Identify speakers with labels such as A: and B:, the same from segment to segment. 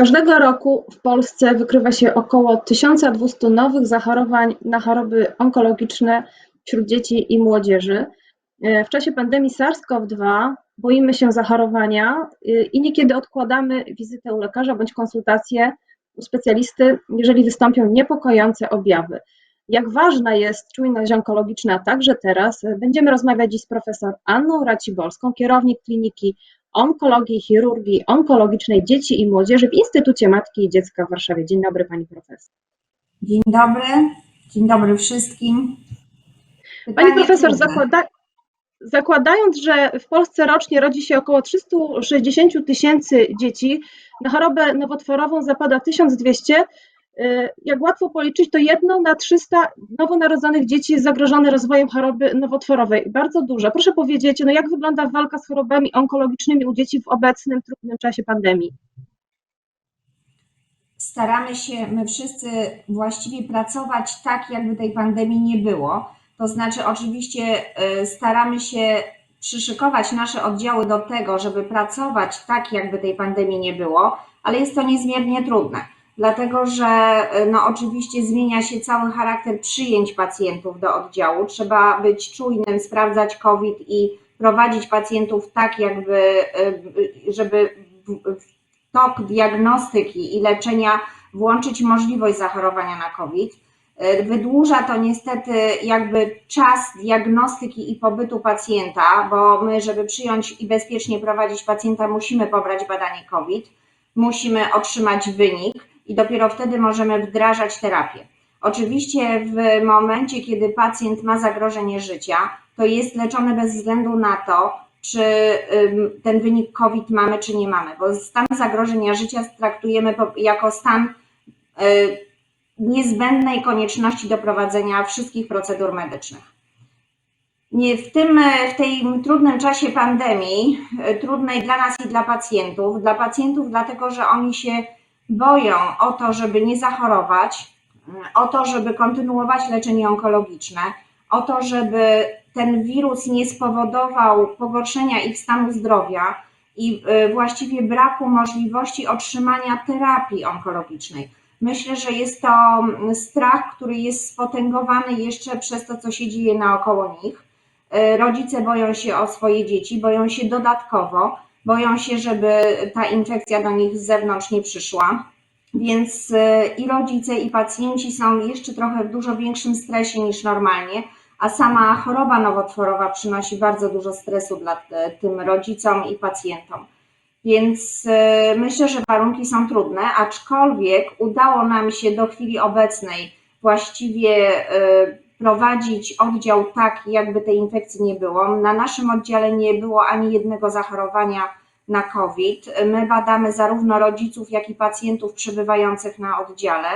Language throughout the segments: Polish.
A: Każdego roku w Polsce wykrywa się około 1200 nowych zachorowań na choroby onkologiczne wśród dzieci i młodzieży. W czasie pandemii SARS-CoV-2 boimy się zachorowania y, i niekiedy odkładamy wizytę u lekarza bądź konsultację u specjalisty, jeżeli wystąpią niepokojące objawy. Jak ważna jest czujność onkologiczna także teraz, będziemy rozmawiać dziś z profesor Anną Racibolską, kierownik Kliniki Onkologii Chirurgii Onkologicznej Dzieci i Młodzieży w Instytucie Matki i Dziecka w Warszawie. Dzień dobry Pani Profesor.
B: Dzień dobry, dzień dobry wszystkim.
A: Pani
B: Pytanie
A: Profesor,
B: trudne.
A: zakłada, zakładając, że w Polsce rocznie rodzi się około 360 tysięcy dzieci, na chorobę nowotworową zapada 1200, y, jak łatwo policzyć, to jedno na 300 nowonarodzonych dzieci jest zagrożone rozwojem choroby nowotworowej. Bardzo dużo. Proszę powiedzieć, no jak wygląda walka z chorobami onkologicznymi u dzieci w obecnym trudnym czasie pandemii?
B: Staramy się my wszyscy właściwie pracować tak, jakby tej pandemii nie było. To znaczy, oczywiście y, staramy się przyszykować nasze oddziały do tego, żeby pracować tak, jakby tej pandemii nie było, ale jest to niezmiernie trudne, dlatego że y, no, oczywiście zmienia się cały charakter przyjęć pacjentów do oddziału. Trzeba być czujnym, sprawdzać COVID i prowadzić pacjentów tak, jakby, y, żeby w- tok diagnostyki i leczenia włączyć możliwość zachorowania na COVID. Y, Wydłuża to niestety jakby czas diagnostyki i pobytu pacjenta, bo my, żeby przyjąć i bezpiecznie prowadzić pacjenta, musimy pobrać badanie COVID, musimy otrzymać wynik i dopiero wtedy możemy wdrażać terapię. Oczywiście w momencie, kiedy pacjent ma zagrożenie życia, to jest leczony bez względu na to, czy ten wynik COVID mamy, czy nie mamy, bo stan zagrożenia życia traktujemy jako stan y, niezbędnej konieczności do prowadzenia wszystkich procedur medycznych. Nie w tym, w tym trudnym czasie pandemii, e, trudnej dla nas i dla pacjentów, dla pacjentów dlatego, że oni się boją o to, żeby nie zachorować, mm, o to, żeby kontynuować leczenie onkologiczne, o to, żeby ten wirus nie spowodował pogorszenia ich stanu zdrowia i e, właściwie braku możliwości otrzymania terapii onkologicznej. Myślę, że jest to mm, strach, który jest spotęgowany jeszcze przez to, co się dzieje naokoło nich. E, Rodzice boją się o swoje dzieci, boją się dodatkowo, boją się, żeby ta infekcja do nich z zewnątrz nie przyszła. Więc e, i rodzice, i pacjenci są jeszcze trochę w dużo większym stresie niż normalnie, a sama choroba nowotworowa przynosi bardzo dużo stresu dla e, tym rodzicom i pacjentom. Więc e, myślę, że warunki są trudne, aczkolwiek udało nam się do chwili obecnej właściwie prowadzić oddział tak, jakby tej infekcji nie było. Na naszym oddziale nie było ani jednego zachorowania na COVID. My badamy zarówno rodziców, jak i pacjentów przebywających na oddziale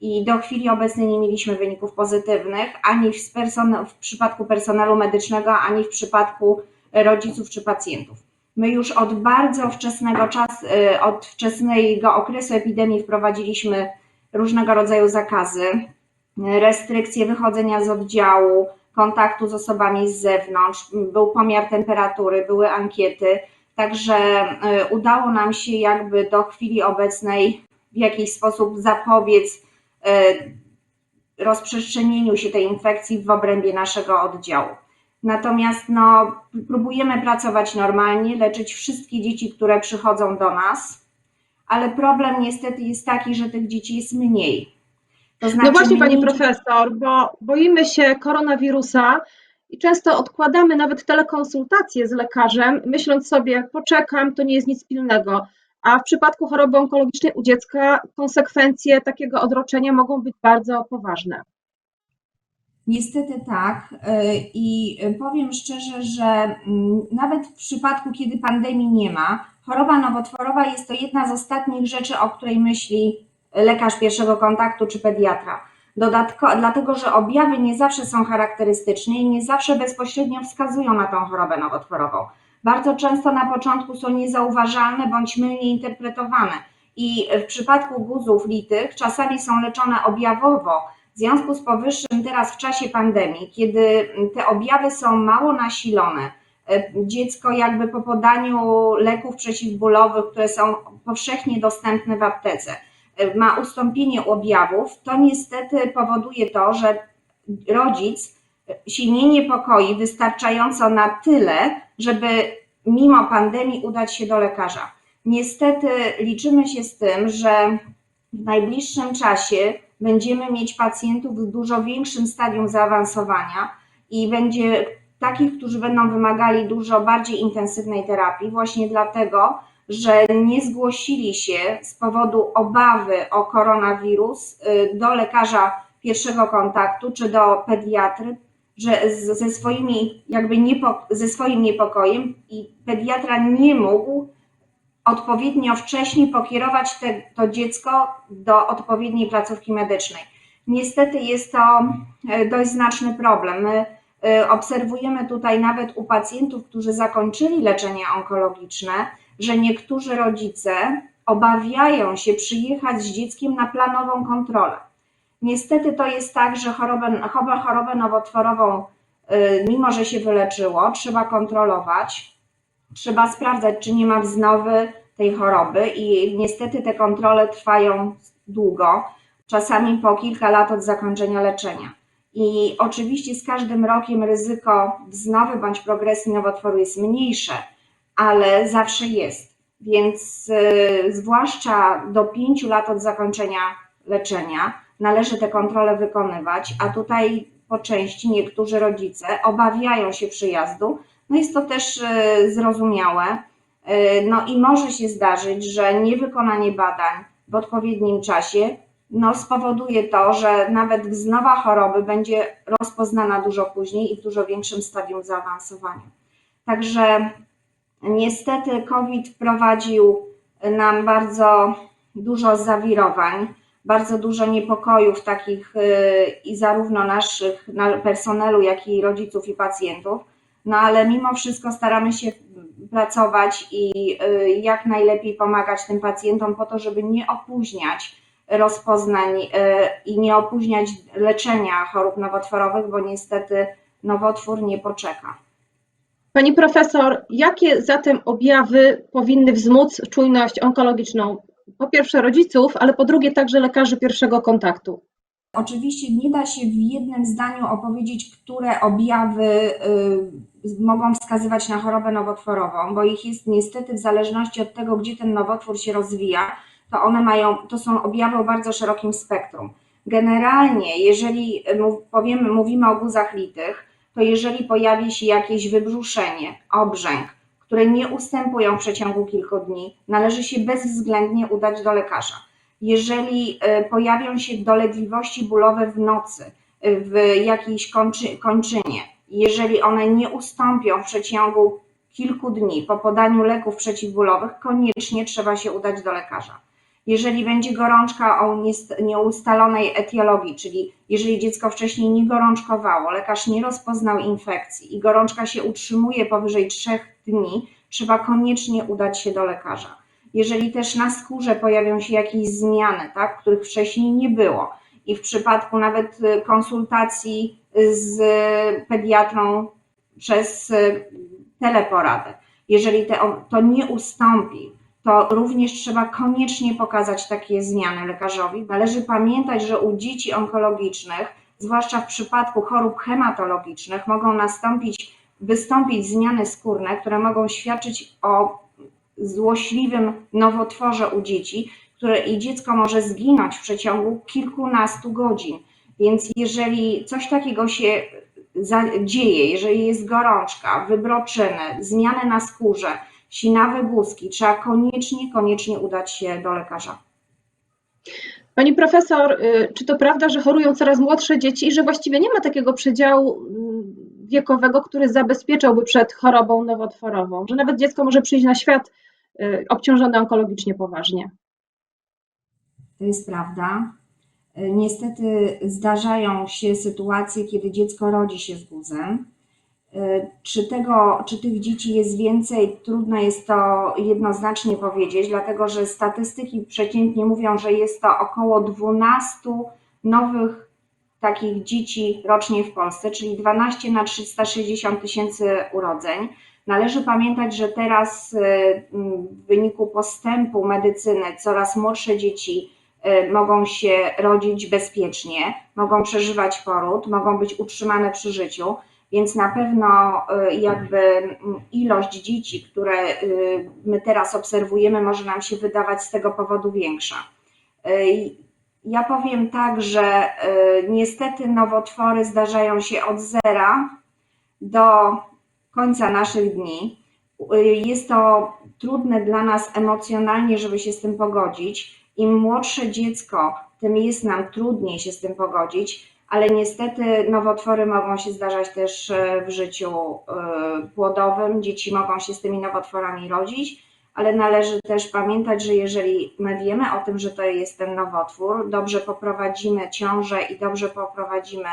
B: i do chwili obecnej nie mieliśmy wyników pozytywnych ani w, person- w przypadku personelu medycznego, ani w przypadku rodziców czy pacjentów. My już od bardzo wczesnego czasu, y, od wczesnego okresu epidemii wprowadziliśmy różnego rodzaju zakazy, restrykcje wychodzenia z oddziału, kontaktu z osobami z zewnątrz, był pomiar temperatury, były ankiety, także y, udało nam się jakby do chwili obecnej w jakiś sposób zapobiec y, rozprzestrzenieniu się tej infekcji w obrębie naszego oddziału. Natomiast no, próbujemy pracować normalnie, leczyć wszystkie dzieci, które przychodzą do nas, ale problem niestety jest taki, że tych dzieci jest mniej. To znaczy
A: No właśnie, Pani Profesor, bo boimy się koronawirusa i często odkładamy nawet telekonsultacje z lekarzem, myśląc sobie, poczekam, to nie jest nic pilnego. A w przypadku choroby onkologicznej u dziecka konsekwencje takiego odroczenia mogą być bardzo poważne.
B: Niestety tak. y, I powiem szczerze, że mm, nawet w przypadku, kiedy pandemii nie ma, choroba nowotworowa jest to jedna z ostatnich rzeczy, o której myśli lekarz pierwszego kontaktu czy pediatra. Dodatko, dlatego, że objawy nie zawsze są charakterystyczne i nie zawsze bezpośrednio wskazują na tą chorobę nowotworową. Bardzo często na początku są niezauważalne bądź mylnie interpretowane. I w przypadku guzów litych czasami są leczone objawowo, w związku z powyższym teraz w czasie pandemii, kiedy te objawy są mało nasilone, e, dziecko jakby po podaniu leków przeciwbólowych, które są powszechnie dostępne w aptece, ma ustąpienie objawów, to niestety powoduje to, że rodzic się nie niepokoi wystarczająco na tyle, żeby mimo pandemii udać się do lekarza. Niestety liczymy się z tym, że w najbliższym czasie będziemy mieć pacjentów w dużo większym stadium zaawansowania i będzie takich, którzy będą wymagali dużo bardziej intensywnej terapii, właśnie dlatego, że nie zgłosili się z powodu obawy o koronawirus y, do lekarza pierwszego kontaktu czy do pediatry, że ze, swoimi, jakby niepo, ze swoim niepokojem i pediatra nie mógł odpowiednio wcześnie pokierować te, to dziecko do odpowiedniej placówki medycznej. Niestety jest to e, dość znaczny problem. My e, obserwujemy tutaj nawet u pacjentów, którzy zakończyli leczenie onkologiczne, że niektórzy rodzice obawiają się przyjechać z dzieckiem na planową kontrolę. Niestety to jest tak, że chorobę, chorobę, nowotworową, y, mimo że się wyleczyło, trzeba kontrolować, trzeba sprawdzać, czy nie ma wznowy tej choroby i niestety te kontrole trwają długo, czasami po kilka lat od zakończenia leczenia. I oczywiście z każdym rokiem ryzyko wznowy bądź progresji nowotworu jest mniejsze, ale zawsze jest. Więc y, zwłaszcza do 5 lat od zakończenia leczenia należy te kontrole wykonywać, a tutaj po części niektórzy rodzice obawiają się przyjazdu. No jest to też y, zrozumiałe. Y, No i może się zdarzyć, że niewykonanie badań w odpowiednim czasie no, spowoduje to, że nawet wznowa choroby będzie rozpoznana dużo później i w dużo większym stadium zaawansowania. Także niestety COVID wprowadził nam bardzo dużo zawirowań, bardzo dużo niepokojów takich y, i zarówno naszych na- personelu, jak i rodziców i pacjentów. No ale mimo wszystko staramy się pracować i y, jak najlepiej pomagać tym pacjentom po to, żeby nie opóźniać rozpoznań y, i nie opóźniać leczenia chorób nowotworowych, bo niestety nowotwór nie poczeka.
A: Pani profesor, jakie zatem objawy powinny wzmóc czujność onkologiczną? Po pierwsze rodziców, ale po drugie także lekarzy pierwszego kontaktu.
B: Oczywiście nie da się w jednym zdaniu opowiedzieć, które objawy y, mogą wskazywać na chorobę nowotworową, bo ich jest niestety w zależności od tego, gdzie ten nowotwór się rozwija, to one mają, to są objawy o bardzo szerokim spektrum. Generalnie, jeżeli powiemy, mówimy o guzach litych, to jeżeli pojawi się jakieś wybrzuszenie, obrzęk, które nie ustępują w przeciągu kilku dni, należy się bezwzględnie udać do lekarza. Jeżeli e, pojawią się dolegliwości bólowe w nocy, e, w jakiejś kończy, kończynie, jeżeli one nie ustąpią w przeciągu kilku dni po podaniu leków przeciwbólowych, koniecznie trzeba się udać do lekarza. Jeżeli będzie gorączka o nieustalonej etiologii, czyli jeżeli dziecko wcześniej nie gorączkowało, lekarz nie rozpoznał infekcji i gorączka się utrzymuje powyżej trzech dni, trzeba koniecznie udać się do lekarza. Jeżeli też na skórze pojawią się jakieś zmiany, tak, których wcześniej nie było, i w przypadku nawet y, konsultacji z pediatrą przez y, teleporadę, jeżeli te, to nie ustąpi, to również trzeba koniecznie pokazać takie zmiany lekarzowi. Należy pamiętać, że u dzieci onkologicznych, zwłaszcza w przypadku chorób hematologicznych, mogą nastąpić, wystąpić zmiany skórne, które mogą świadczyć o złośliwym nowotworze u dzieci, które i dziecko może zginąć w przeciągu kilkunastu godzin. Więc jeżeli coś takiego się dzieje, jeżeli jest gorączka, wybroczyny, zmiany na skórze, sinawe guzki, trzeba koniecznie, koniecznie udać się do lekarza.
A: Pani profesor, y, czy to prawda, że chorują coraz młodsze dzieci i że właściwie nie ma takiego przedziału mm, wiekowego, który zabezpieczałby przed chorobą nowotworową? Że nawet dziecko może przyjść na świat y, obciążone onkologicznie poważnie.
B: To jest prawda. E, Niestety zdarzają się sytuacje, kiedy dziecko rodzi się z guzem. E, Czy, tego, czy tych dzieci jest więcej, trudno jest to jednoznacznie powiedzieć, dlatego że statystyki przeciętnie mówią, że jest to około 12 nowych takich dzieci rocznie w Polsce, czyli 12 na 360 tysięcy urodzeń. Należy pamiętać, że teraz m, w wyniku postępu medycyny coraz młodsze dzieci y, mogą się rodzić bezpiecznie, mogą przeżywać poród, mogą być utrzymane przy życiu, więc na pewno y, jakby ilość dzieci, które y, my teraz obserwujemy, może nam się wydawać z tego powodu większa. Y, Ja powiem tak, że niestety nowotwory zdarzają się od zera do końca naszych dni. Jest to trudne dla nas emocjonalnie, żeby się z tym pogodzić. Im młodsze dziecko, tym jest nam trudniej się z tym pogodzić, ale niestety nowotwory mogą się zdarzać też e, w życiu e, płodowym. Dzieci mogą się z tymi nowotworami rodzić, ale należy też pamiętać, że jeżeli my wiemy o tym, że to jest ten nowotwór, dobrze poprowadzimy ciążę i dobrze poprowadzimy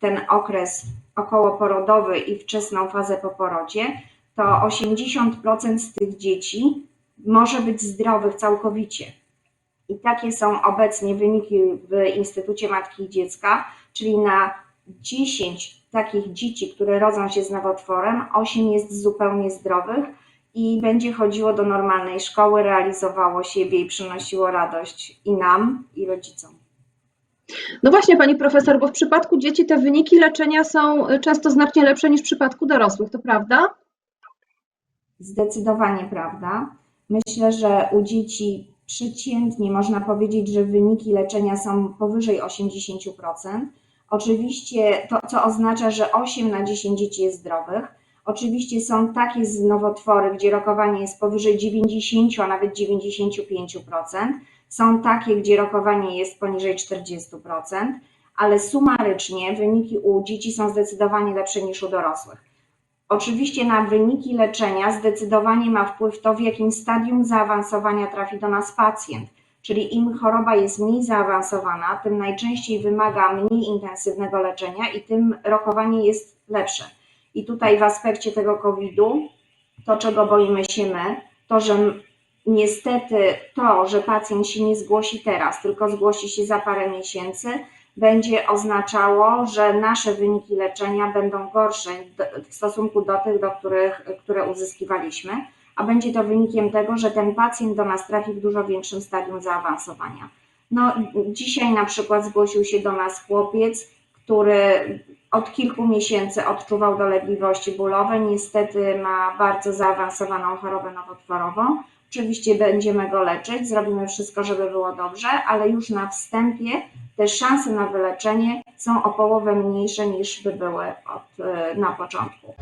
B: ten okres okołoporodowy i wczesną fazę po porodzie, to 80% z tych dzieci może być zdrowych całkowicie. I takie są obecnie wyniki w Instytucie Matki i Dziecka, czyli na 10 takich dzieci, które rodzą się z nowotworem, 8 jest zupełnie zdrowych i będzie chodziło do normalnej szkoły, realizowało siebie i przynosiło radość i nam, i rodzicom.
A: No właśnie, pani profesor, bo w przypadku dzieci te wyniki leczenia są często znacznie lepsze niż w przypadku dorosłych, to prawda?
B: Zdecydowanie prawda. Myślę, że u dzieci przeciętnie można powiedzieć, że wyniki leczenia są powyżej 80%. Oczywiście to, co oznacza, że 8 na 10 dzieci jest zdrowych. Oczywiście są takie nowotwory, gdzie rokowanie jest powyżej 90, a nawet 95%. Są takie, gdzie rokowanie jest poniżej 40%, ale sumarycznie wyniki u dzieci są zdecydowanie lepsze niż u dorosłych. Oczywiście na wyniki leczenia zdecydowanie ma wpływ to, w jakim stadium zaawansowania trafi do nas pacjent. Czyli im choroba jest mniej zaawansowana, tym najczęściej wymaga mniej intensywnego leczenia i tym rokowanie jest lepsze. I tutaj w aspekcie tego COVID-u, to czego boimy się my, to że niestety to, że pacjent się nie zgłosi teraz, tylko zgłosi się za parę miesięcy, będzie oznaczało, że nasze wyniki leczenia będą gorsze w stosunku do tych, do których, które uzyskiwaliśmy, a będzie to wynikiem tego, że ten pacjent do nas trafi w dużo większym stadium zaawansowania. No, dzisiaj na przykład zgłosił się do nas chłopiec, który od kilku miesięcy odczuwał dolegliwości bólowe. Niestety ma bardzo zaawansowaną chorobę nowotworową. Oczywiście będziemy go leczyć, zrobimy wszystko, żeby było dobrze, ale już na wstępie te szanse na wyleczenie są o połowę mniejsze niż by były od, na początku.